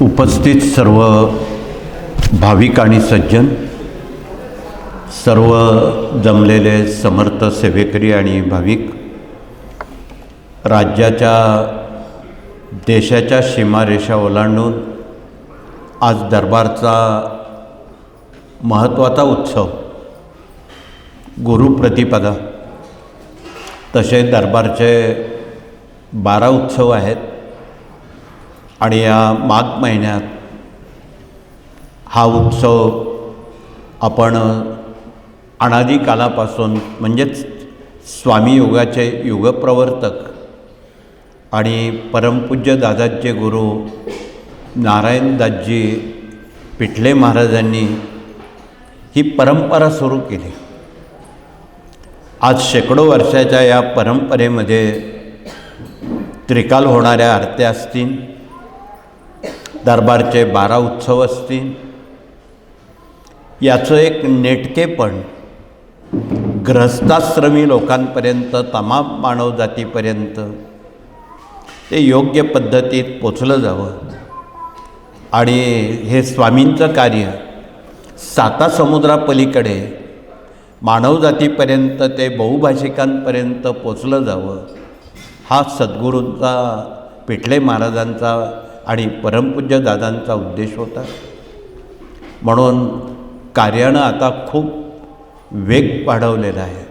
उपस्थित सर्व भाविक आणि सज्जन सर्व जमलेले समर्थ सेवेकरी आणि भाविक राज्याच्या देशाच्या सीमारेषा ओलांडून आज दरबारचा महत्त्वाचा उत्सव गुरुप्रतिपदा तसे दरबारचे बारा उत्सव आहेत. आणि या माघ महिन्यात हा उत्सव आपण अनादी कालापासून म्हणजेच स्वामी युगाचे युगप्रवर्तक आणि परमपूज्य दादाचे गुरु नारायणदासजी पिठले महाराजांनी ही परंपरा सुरू केली. आज शेकडो वर्षाच्या या परंपरेमध्ये त्रिकाल होणाऱ्या आरत्या असतील दरबारचे बारा उत्सव असतील. याचं एक नेटकेपण ग्रहस्थाश्रमी लोकांपर्यंत तमाम मानवजातीपर्यंत ते योग्य पद्धतीत पोचलं जावं. आणि हे स्वामींचं कार्य साता समुद्रापलीकडे मानवजातीपर्यंत ते बहुभाषिकांपर्यंत पोचलं जावं हा सद्गुरूंचा पिठले महाराजांचा आणि परमपूज्य दादांचा उद्देश होता. म्हणून कार्यानं आता खूप वेग वाढवलेला आहे.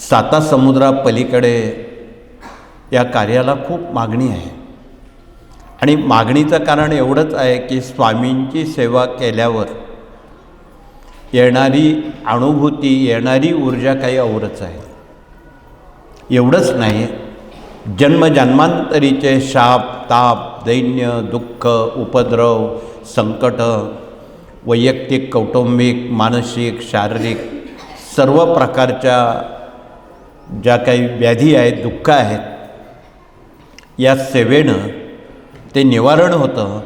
साता समुद्रापलीकडे या कार्याला खूप मागणी आहे. आणि मागणीचं कारण एवढंच आहे की स्वामींची सेवा केल्यावर येणारी अनुभूती येणारी ऊर्जा काही औरच आहे. एवढंच नाही जन्मजन्मांतरीचे शाप ताप दैन्य दुःख उपद्रव संकट वैयक्तिक कौटुंबिक मानसिक शारीरिक सर्व प्रकारच्या ज्या काही व्याधी आहेत दुःख आहेत या सेवेनं ते निवारण होतं.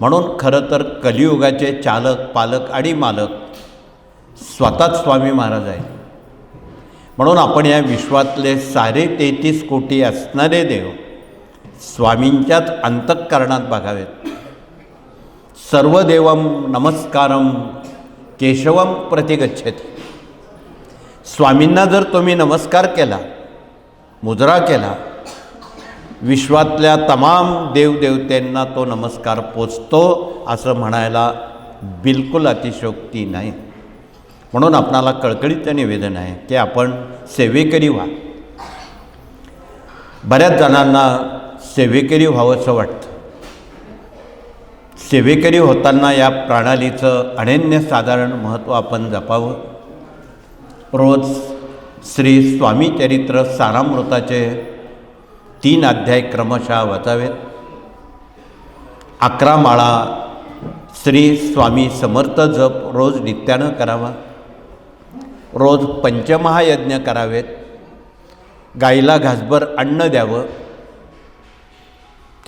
म्हणून खरं तर कलियुगाचे चालक पालक आणि मालक स्वतःच स्वामी महाराज आहेत. म्हणून आपण या विश्वातले सारे तेहतीस कोटी असणारे देव स्वामींच्याच अंतःकरणात बघावेत. सर्व देवम नमस्कारम केशवम प्रतिगच्छेत. स्वामींना जर तुम्ही नमस्कार केला मुजरा केला विश्वातल्या तमाम देवदेवतेंना तो नमस्कार पोचतो असं म्हणायला बिलकुल अतिशोक्ती नाही. म्हणून आपणाला कळकळीचं निवेदन आहे की आपण सेवेकरी व्हा. बऱ्याच जणांना सेवेकरी व्हावंसं वाटतं. सेवेकरी होताना या प्रणालीचं अनन्य साधारण महत्त्व आपण जपावं. रोज श्री स्वामी चरित्र सारामृताचे तीन अध्याय क्रमशः वाचावेत. अकरा माळा श्री स्वामी समर्थ जप रोज नित्यानं करावा. रोज पंचमहायज्ञ करावेत. गाईला घासभर अन्न द्यावं.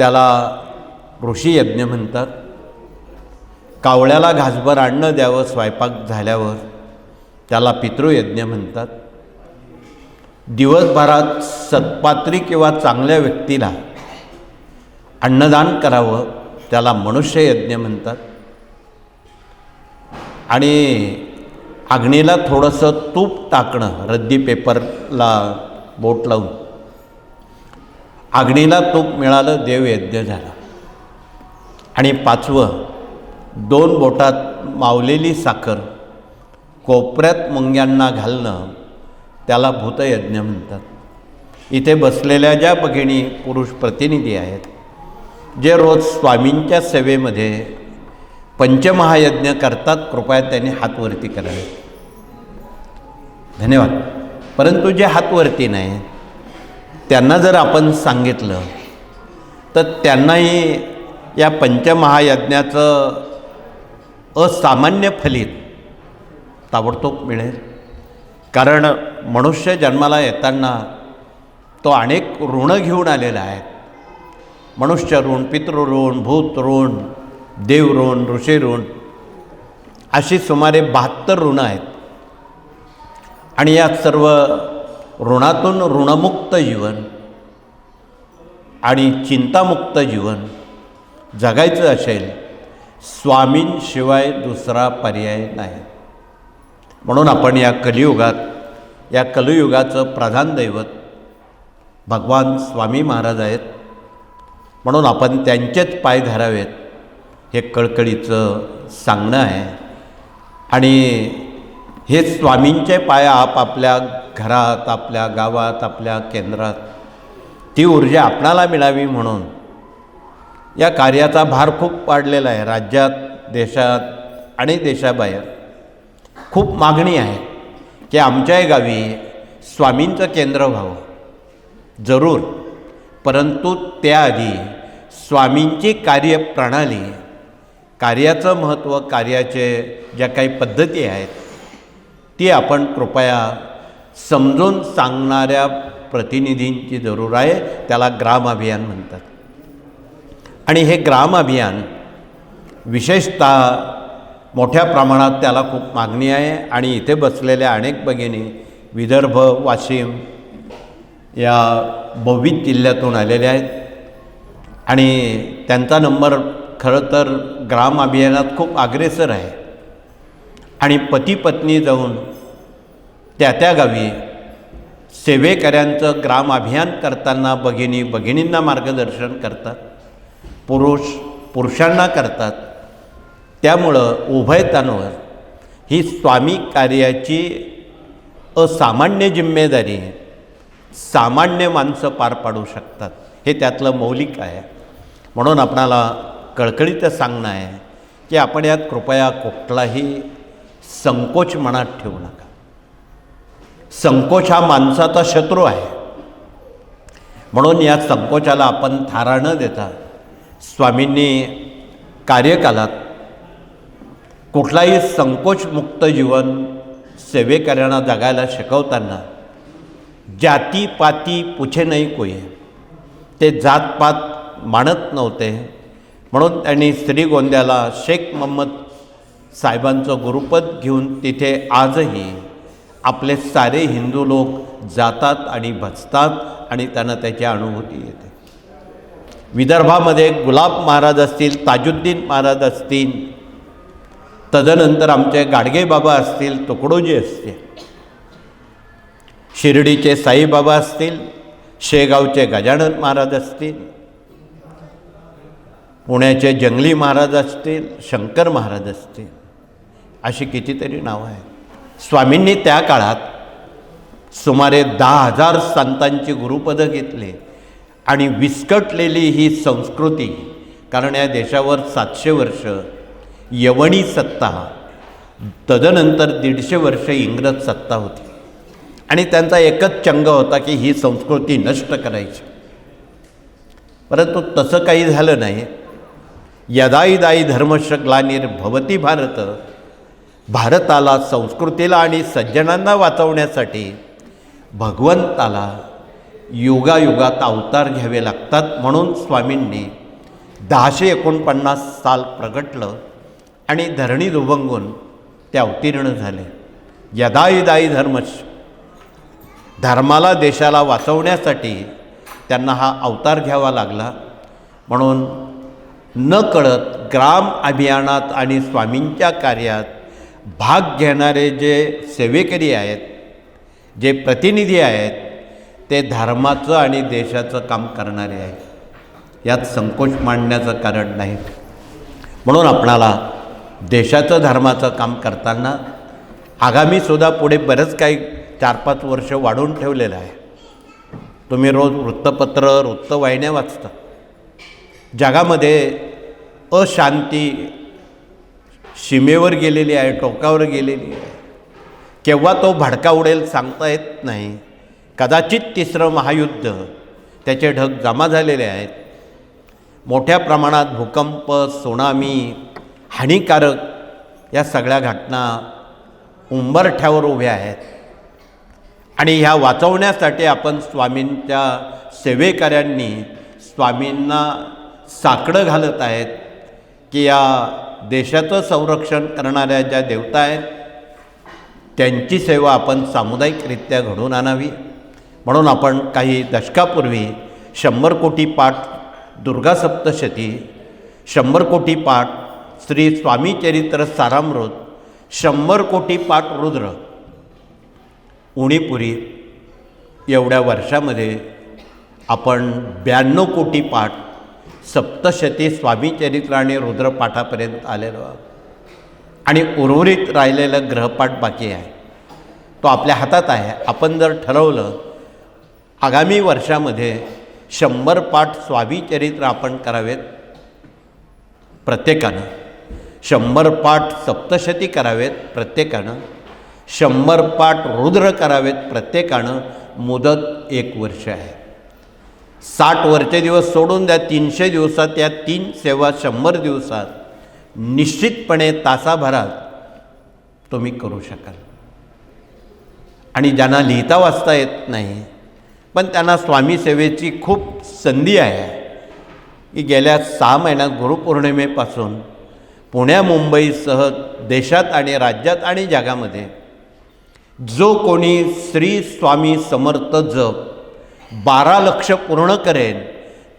त्याला ऋषीयज्ञ म्हणतात. कावळ्याला घासभर अन्न द्यावं स्वयंपाक झाल्यावर त्याला पितृयज्ञ म्हणतात. दिवसभरात सत्पात्री किंवा चांगल्या व्यक्तीला अन्नदान करावं त्याला मनुष्ययज्ञ म्हणतात. आणि अग्नीला थोडंसं तूप टाकणं रद्दी पेपरला बोट लावून. अग्नीला तूप मिळालं देवयज्ञ झाला. आणि पाचवं दोन बोटात मावलेली साखर कोपऱ्यात मुंग्यांना घालणं त्याला भूतयज्ञ म्हणतात. इथे बसलेल्या ज्या भगिनी पुरुष प्रतिनिधी आहेत जे रोज स्वामींच्या सेवेमध्ये पंचमहायज्ञ करतात कृपया त्यांनी हातवरती करावे. धन्यवाद. परंतु जे हातवरती नाही त्यांना जर आपण सांगितलं तर त्यांनाही या पंचमहायज्ञाचं असामान्य फलित ताबडतोब मिळेल. कारण मनुष्य जन्माला येताना तो अनेक ऋण घेऊन आलेला आहे. मनुष्य ऋण पितृऋण भूत ऋण देव ऋण ऋषी ऋण अशी सुमारे बहात्तर ऋणं आहेत. आणि या सर्व ऋणातून ऋणमुक्त जीवन आणि चिंतामुक्त जीवन जगायचं असेल स्वामींशिवाय दुसरा पर्याय नाही. म्हणून आपण या कलियुगात या कलियुगाचं प्रधान दैवत भगवान स्वामी महाराज आहेत. म्हणून आपण त्यांचेच पाय धरावेत हे कळकळीचं सांगणं आहे. आणि हे स्वामींचे पाय आपापल्या घरात आपल्या गावात आपल्या केंद्रात. ती ऊर्जा आपणाला मिळावी म्हणून. या कार्याचा भार खूप वाढलेला आहे. राज्यात देशात आणि देशाबाहेर. खूप मागणी आहे की आमच्याही गावी स्वामींचं केंद्र व्हावं. जरूर. परंतु त्याआधी स्वामींची कार्यप्रणाली कार्याचं महत्त्व कार्याचे ज्या काही पद्धती आहेत ती आपण कृपया समजून सांगणाऱ्या प्रतिनिधींची जरूर आहे. त्याला ग्राम अभियान म्हणतात. आणि हे ग्राम अभियान विशेषतः मोठ्या प्रमाणात त्याला खूप मागणी आहे. आणि इथे बसलेल्या अनेक भगिनी विदर्भ वाशिम या बहुविध जिल्ह्यातून आलेल्या आहेत. आणि त्यांचा नंबर खरं तर ग्राम अभियानात खूप अग्रेसर आहे. आणि पती पत्नी जाऊन त्या त्या गावी सेवेकऱ्यांचं ग्राम अभियान करताना भगिनी भगिनींना मार्गदर्शन करतात पुरुष पुरुषांना करतात. त्यामुळं उभयतांवर ही स्वामी कार्याची असामान्य जिम्मेदारी सामान्य माणसं पार पाडू शकतात. हे त्यातलं मौलिक आहे. म्हणून आपणाला कळकळीत सांगणं आहे की आपण यात कृपया कुठलाही संकोच मनात ठेवू नका. संकोच हा माणसाचा शत्रू आहे. म्हणून या संकोचाला आपण थारा न देता स्वामींनी कार्यकालात कुठलाही संकोचमुक्त जीवन सेवेकऱ्यांना जगायला शिकवताना जाती पाती पुछे नाही कोये ते जातपात मानत नव्हते. म्हणून त्यांनी श्रीगोंद्याला शेख मोहम्मद साहेबांचं गुरुपद घेऊन तिथे आजही आपले सारे हिंदू लोक जातात आणि भजतात आणि त्यांना त्याची अनुभूती येते. विदर्भामध्ये गुलाब महाराज असतील ताजुद्दीन महाराज असतील तदनंतर आमचे गाडगे बाबा असतील तुकडोजी असतील शिर्डीचे साईबाबा असतील शेगावचे गजानन महाराज असतील पुण्याचे जंगली महाराज असतील शंकर महाराज असतील अशी कितीतरी नावं आहेत. स्वामींनी त्या काळात सुमारे दहा हजार संतांची गुरुपदं घेतली आणि विस्कटलेली ही संस्कृती कारण या देशावर सातशे वर्ष यवणी सत्ता तदनंतर दीडशे वर्ष इंग्रज सत्ता होती. आणि त्यांचा एकच चंग होता की ही संस्कृती नष्ट करायची. परंतु तसं काही झालं नाही. यदाई दाई धर्मश ग्लानिर्भवती भारत भारताला संस्कृतीला आणि सज्जनांना वाचवण्यासाठी भगवंताला युगायुगात अवतार घ्यावे लागतात म्हणून स्वामींनी दहाशे एकोणपन्नास साल प्रगटलं आणि धरणी दुभंगून ते अवतीर्ण झाले. यदाईदाई धर्मश धर्माला देशाला वाचवण्यासाठी त्यांना हा अवतार घ्यावा लागला. म्हणून न कळत ग्राम अभियानात आणि स्वामींच्या कार्यात भाग घेणारे जे सेवेकरी आहेत जे प्रतिनिधी आहेत ते धर्माचं आणि देशाचं काम करणारे आहेत. यात संकोच मांडण्याचं कारण नाही. म्हणून आपणाला देशाचं धर्माचं काम करताना आगामीसुद्धा पुढे बरंच काही चार पाच वर्ष वाढवून ठेवलेलं आहे. तुम्ही रोज वृत्तपत्र वृत्तवाहिन्या वाचता. जगामध्ये अशांती सीमेवर गेलेली आहे टोकावर गेलेली आहे. केव्हा तो भडका उडेल सांगता येत नाही. कदाचित तिसरं महायुद्ध त्याचे ढग जमा झालेले आहेत. मोठ्या प्रमाणात भूकंप सुनामी हानिकारक या सगळ्या घटना उंबरठ्यावर उभ्या आहेत. आणि ह्या वाचवण्यासाठी आपण स्वामींच्या सेवेकऱ्यांनी स्वामींना साकडं घालत आहेत की या देशाचं संरक्षण करणाऱ्या ज्या देवता आहेत त्यांची सेवा आपण सामुदायिकरित्या घडवून आणावी. म्हणून आपण काही दशकापूर्वी शंभर कोटी पाठ दुर्गा सप्तशती शंभर कोटी पाठ श्री स्वामी चरित्र सारामृत शंभर कोटी पाठ रुद्र उणीपुरी एवढ्या वर्षामध्ये आपण ब्याण्णव कोटी पाठ सप्तशती स्वामीचरित्र आणि रुद्रपाठापर्यंत आलेलो आहोत. आणि उर्वरित राहिलेलं ग्रहपाठ बाकी आहे. तो आपल्या हातात आहे. आपण जर ठरवलं आगामी वर्षामध्ये शंभर पाठ स्वामीचरित्र आपण करावेत प्रत्येकानं. शंभर पाठ सप्तशती करावेत प्रत्येकानं. शंभर पाठ रुद्र करावेत प्रत्येकानं. मुदत एक वर्ष आहे. साठ वरचे दिवस सोडून द्या तीनशे दिवसात या तीन सेवा शंभर दिवसात निश्चितपणे तासाभरात तुम्ही करू शकाल. आणि ज्यांना लिहिता वाचता येत नाही पण त्यांना स्वामी सेवेची खूप संधी आहे. की गेल्या सहा महिन्यात गुरुपौर्णिमेपासून पुण्या मुंबईसह देशात आणि राज्यात आणि जगामध्ये जो कोणी श्री स्वामी समर्थ जप बारा लक्ष पूर्ण करेन.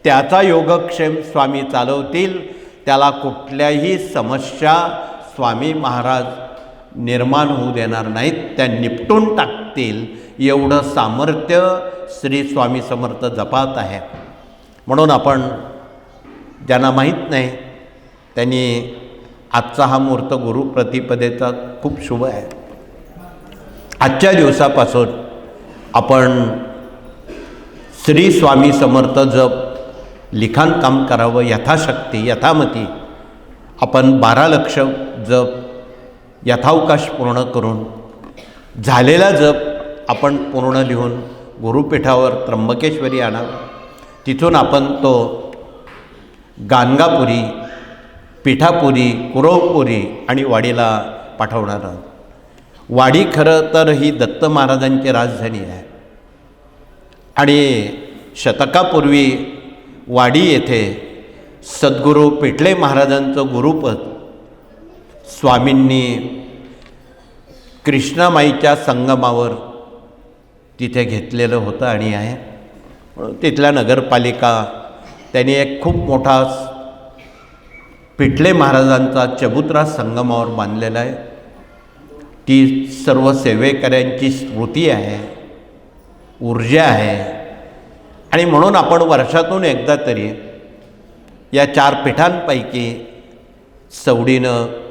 त्याचा योगक्षेम स्वामी चालवतील. त्याला कुठल्याही समस्या स्वामी महाराज निर्माण होऊ देणार नाहीत. त्या निपटून टाकतील. एवढं सामर्थ्य श्री स्वामी समर्थ जपात आहे. म्हणून आपण ज्यांना माहीत नाही त्यांनी आजचा हा मुहूर्त गुरुप्रतिपदेचा खूप शुभ आहे. आजच्या दिवसापासून आपण श्री स्वामी समर्थ जप. लिखाण काम करावं यथाशक्ती यथामती. आपण बारा लक्ष जप यथावकाश पूर्ण करून झालेला जप आपण पूर्ण लिहून गुरुपीठावर त्र्यंबकेश्वरी आणावं तिथून आपण तो गाणगापुरी पिठापुरी कुरवपुरी आणि वाडीला पाठवणार आहोत. वाडी खरं तर ही दत्त महाराजांची राजधानी आहे. आणि शतकापूर्वी वाडी येथे सद्गुरू पेटले महाराजांचं गुरुपद स्वामींनी कृष्णामाईच्या संगमावर तिथे घेतलेलं होतं आणि आहे. म्हणून तिथल्या नगरपालिका त्यांनी एक खूप मोठा पिठले महाराजांचा चबुतरा संगमावर बांधलेला आहे. ती सर्व सेवेकऱ्यांची स्मृती आहे. ऊर्जा आहे. आणि म्हणून आपण वर्षातून एकदा तरी या चार पीठांपैकी सवडीनं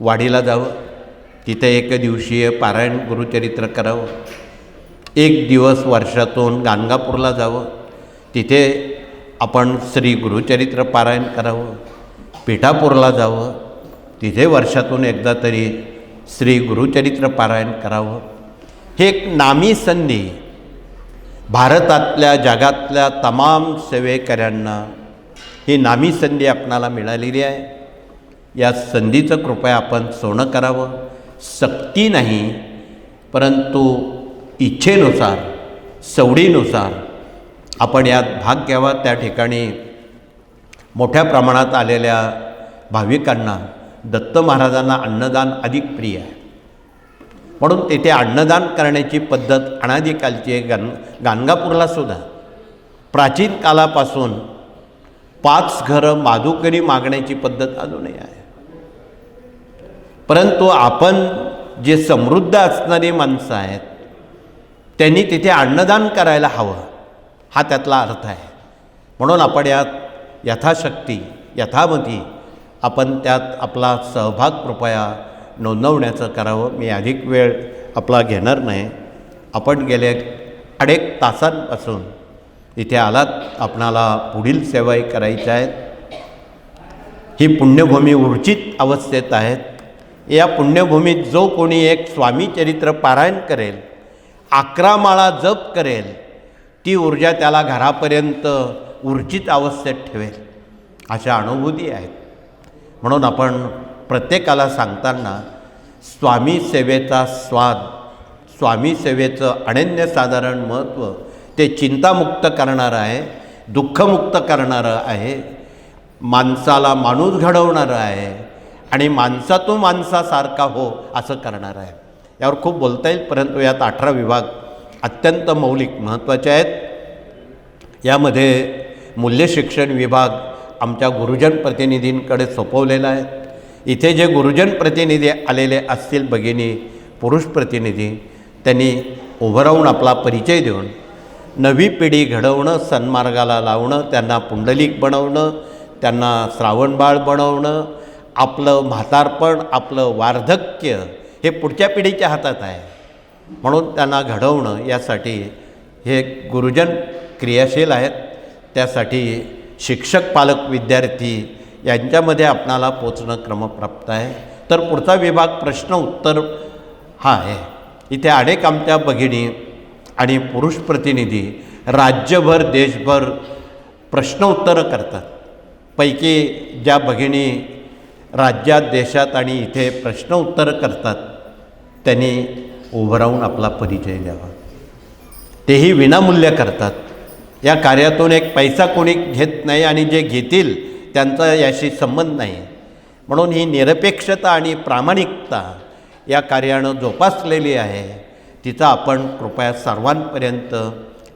वाडीला जावं. तिथे एक दिवशीय पारायण गुरुचरित्र करावं. एक दिवस वर्षातून गाणगापूरला जावं. तिथे आपण श्री गुरुचरित्र पारायण करावं. पिठापूरला जावं. तिथे वर्षातून एकदा तरी श्री गुरुचरित्र पारायण करावं. हे एक नामी संधी भारतातल्या जगातल्या तमाम सेवेकऱ्यांना ही नामी संधी आपणाला मिळालेली आहे. या संधीचं कृपया आपण सोनं करावं. सक्ती नाही परंतु इच्छेनुसार सवडीनुसार आपण यात भाग घ्यावा. त्या ठिकाणी मोठ्या प्रमाणात आलेल्या भाविकांना दत्त महाराजांना अन्नदान अधिक प्रिय आहे. म्हणून तेथे अन्नदान करण्याची पद्धत अनादिकालची आहे गान गाणगापूरला सुद्धा. प्राचीन कालापासून पाच घरं माधुकरी मागण्याची पद्धत अजूनही आहे. परंतु आपण जे समृद्ध असणारी माणसं आहेत त्यांनी तिथे अन्नदान करायला हवं हा त्यातला अर्थ आहे. म्हणून आपण यात यथाशक्ती यथामती आपण त्यात आपला सहभाग कृपया नोंदवण्याचं करावं. मी अधिक वेळ आपला घेणार नाही. आपण गेले अनेक तासांपासून इथे आलात. आपणाला पुढील सेवाही करायच्या आहेत ही पुण्यभूमी ऊर्जित अवस्थेत आहेत या पुण्यभूमीत जो कोणी एक स्वामी चरित्र पारायण करेल अकरा माळा जप करेल ती ऊर्जा त्याला घरापर्यंत ऊर्जित अवस्थेत ठेवेल. अशा अनुभूती आहेत. म्हणून आपण प्रत्येकाला सांगताना स्वामी सेवेचा स्वाद स्वामी सेवेचं अनन्यसाधारण महत्त्व ते चिंतामुक्त करणारं आहे दुःखमुक्त करणारं आहे माणसाला माणूस घडवणारं आहे आणि माणसातून माणसासारखा हो असं करणार आहे. यावर खूप बोलता येईल. परंतु यात अठरा विभाग अत्यंत मौलिक महत्त्वाचे आहेत. यामध्ये मूल्यशिक्षण विभाग आमच्या गुरुजन प्रतिनिधींकडे सोपवलेला आहे. इथे जे गुरुजन प्रतिनिधी आलेले असतील भगिनी पुरुष प्रतिनिधी त्यांनी उभं राहून आपला परिचय देऊन नवी पिढी घडवणं सन्मार्गाला लावणं त्यांना पुंडलिक बनवणं त्यांना श्रावणबाळ बनवणं आपलं म्हातारपण आपलं वार्धक्य हे पुढच्या पिढीच्या हातात आहे. म्हणून त्यांना घडवणं यासाठी हे गुरुजन क्रियाशील आहेत. त्यासाठी शिक्षक पालक विद्यार्थी यांच्यामध्ये आपणाला पोचणं क्रमप्राप्त आहे. तर पुढचा विभाग प्रश्न उत्तर हा आहे. इथे अनेक आमच्या भगिनी आणि पुरुष प्रतिनिधी राज्यभर देशभर प्रश्न उत्तरं करतात. पैकी ज्या भगिनी राज्यात देशात आणि इथे प्रश्न उत्तरं करतात त्यांनी उभं राहून आपला परिचय द्यावा. तेही विनामूल्य करतात. या कार्यातून एक पैसा कोणी घेत नाही आणि जे घेतील त्यांचा याशी संबंध नाही. म्हणून ही निरपेक्षता आणि प्रामाणिकता या कार्यानं जोपासलेली आहे. तिचा आपण कृपया सर्वांपर्यंत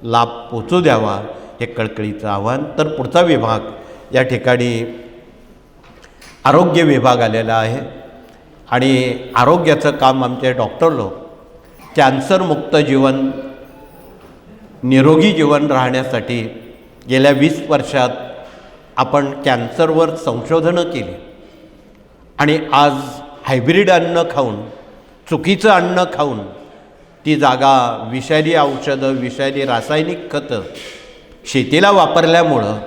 लाभ पोचू द्यावा हे कळकळीचं आव्हान. तर पुढचा विभाग या ठिकाणी आरोग्य विभाग आलेला आहे. आणि आरोग्याचं काम आमचे डॉक्टर लोक कॅन्सरमुक्त जीवन निरोगी जीवन राहण्यासाठी गेल्या वीस वर्षात आपण कॅन्सरवर संशोधनं केली. आणि आज हायब्रिड अन्न खाऊन चुकीचं अन्न खाऊन ती जागा विषारी औषधं विषारी रासायनिक खतं शेतीला वापरल्यामुळं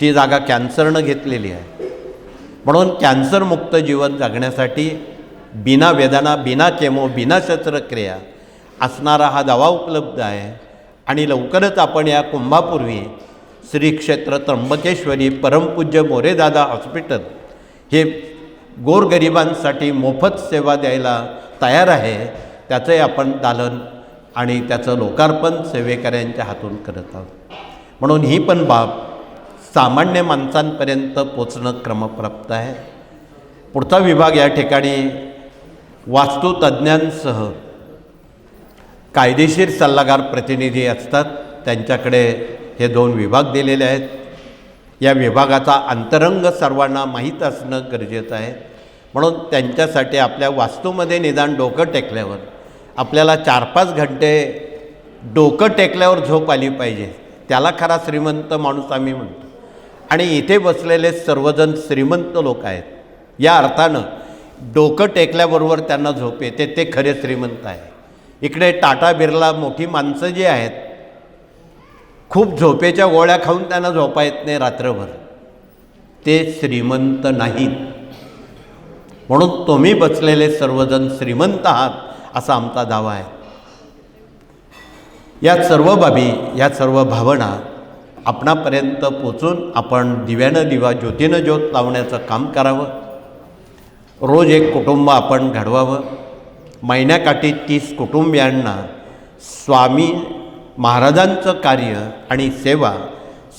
ती जागा कॅन्सरनं घेतलेली आहे. म्हणून कॅन्सरमुक्त जीवन जगण्यासाठी बिना वेदना बिना केमो बिना शस्त्रक्रिया असणारा हा दवा उपलब्ध आहे. आणि लवकरच आपण या कुंभापूर्वी श्री क्षेत्र त्र्यंबकेश्वरी परमपूज्य मोरेदादा हॉस्पिटल. हे गोरगरिबांसाठी मोफत सेवा द्यायला तयार आहे. त्याचंही आपण दालन आणि त्याचं लोकार्पण सेवेकऱ्यांच्या हातून करत आहोत. म्हणून ही पण बाब सामान्य माणसांपर्यंत पोचणं क्रमप्राप्त आहे. पुढचा विभाग या ठिकाणी वास्तुतज्ञांसह कायदेशीर सल्लागार प्रतिनिधी असतात. त्यांच्याकडे हे दोन विभाग दिलेले आहेत. या विभागाचा अंतरंग सर्वांना माहीत असणं गरजेचं आहे. म्हणून त्यांच्यासाठी आपल्या वास्तूमध्ये निदान डोकं टेकल्यावर आपल्याला चार पाच घंटे डोकं टेकल्यावर झोप आली पाहिजे. त्याला खरा श्रीमंत माणूस आम्ही म्हणतो. आणि इथे बसलेले सर्वजण श्रीमंत लोक आहेत. या अर्थानं डोकं टेकल्याबरोबर त्यांना झोप येते. ते खरे श्रीमंत आहे इकडे टाटा बिर्ला मोठी माणसं जी आहेत खूप झोपेच्या गोळ्या खाऊन त्यांना झोपा येत नाही रात्रभर. ते श्रीमंत नाहीत. म्हणून तुम्ही बसलेले सर्वजण श्रीमंत आहात असा आमचा दावा आहे. या सर्व बाबी या सर्व भावना आपणापर्यंत पोचून आपण दिव्यानं दिवा ज्योतीनं ज्योत लावण्याचं काम करावं. रोज एक कुटुंब आपण घडवावं. महिन्याकाठी तीस कुटुंबियांना स्वामी महाराजांचं कार्य आणि सेवा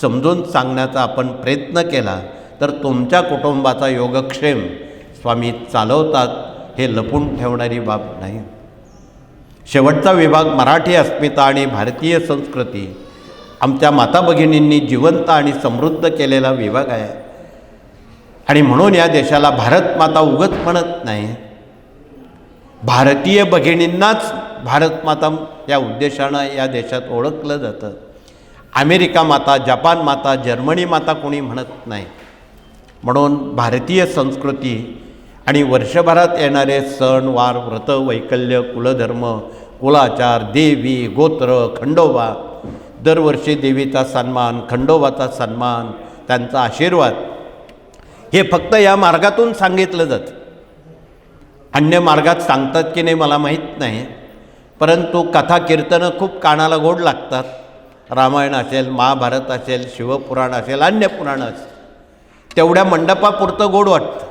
समजून सांगण्याचा आपण प्रयत्न केला तर तुमच्या कुटुंबाचा योगक्षेम स्वामी चालवतात हे लपून ठेवणारी बाब नाही. शेवटचा विभाग मराठी अस्मिता आणि भारतीय संस्कृती आमच्या माता भगिनींनी जिवंत आणि समृद्ध केलेला विभाग आहे. आणि म्हणून या देशाला भारत माता उगत म्हणत नाही. भारतीय भगिनींनाच भारत माता या उद्देशानं या देशात ओळखलं जातं. अमेरिका माता जपान माता जर्मनी माता कोणी म्हणत नाही. म्हणून भारतीय संस्कृती आणि वर्षभरात येणारे सण वार व्रत वैकल्य कुलधर्म कुलाचार देवी गोत्र खंडोबा दरवर्षी देवीचा सन्मान खंडोबाचा सन्मान त्यांचा आशीर्वाद हे फक्त या मार्गातून सांगितलं जातं. अन्य मार्गात सांगतात की नाही मला माहीत नाही. परंतु कथा कीर्तनं खूप कानाला गोड लागतात. रामायण असेल महाभारत असेल शिवपुराण असेल अन्य पुराण असेल. तेवढ्या मंडपापुरतं गोड वाटतं.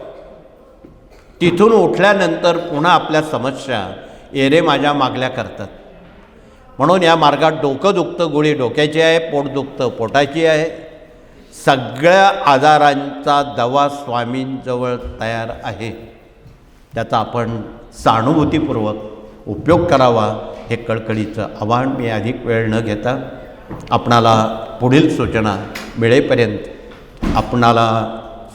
तिथून उठल्यानंतर पुन्हा आपल्या समस्या एरे माझ्या मागल्या करतात. म्हणून या मार्गात डोकं दुखतं गोळी डोक्याची आहे पोट दुखतं पोटाची आहे. सगळ्या आजारांचा दवा स्वामींजवळ तयार आहे. त्याचा आपण सहानुभूतीपूर्वक उपयोग करावा हे कळकळीचं आव्हान मी अधिक वेळ न घेता आपणाला पुढील सूचना मिळेपर्यंत आपणाला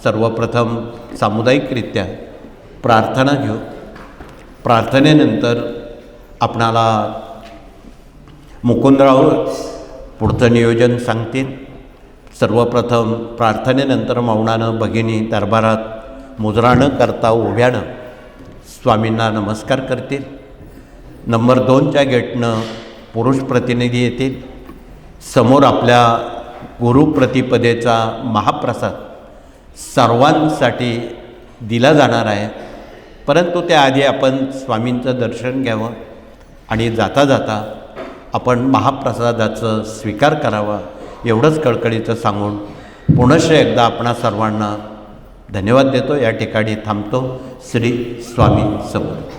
सर्वप्रथम सामुदायिकरित्या प्रार्थना घेऊ प्रार्थनेनंतर आपणाला मुकुंदराव पुढचं नियोजन सांगतील. सर्वप्रथम प्रार्थनेनंतर मौनानं भगिनी दरबारात मुजरानं करता उभ्यानं स्वामींना नमस्कार करतील. नंबर दोनच्या गेटनं पुरुष प्रतिनिधी येतील. समोर आपल्या गुरुप्रतिपदेचा महाप्रसाद सर्वांसाठी दिला जाणार आहे. परंतु त्याआधी आपण स्वामींचं दर्शन घ्यावं आणि जाता जाता आपण महाप्रसादाचं स्वीकार करावा एवढंच कळकळीचं सांगून पुनश्च एकदा आपणा सर्वांना धन्यवाद देतो. या ठिकाणी थांबतो. श्री स्वामी समोर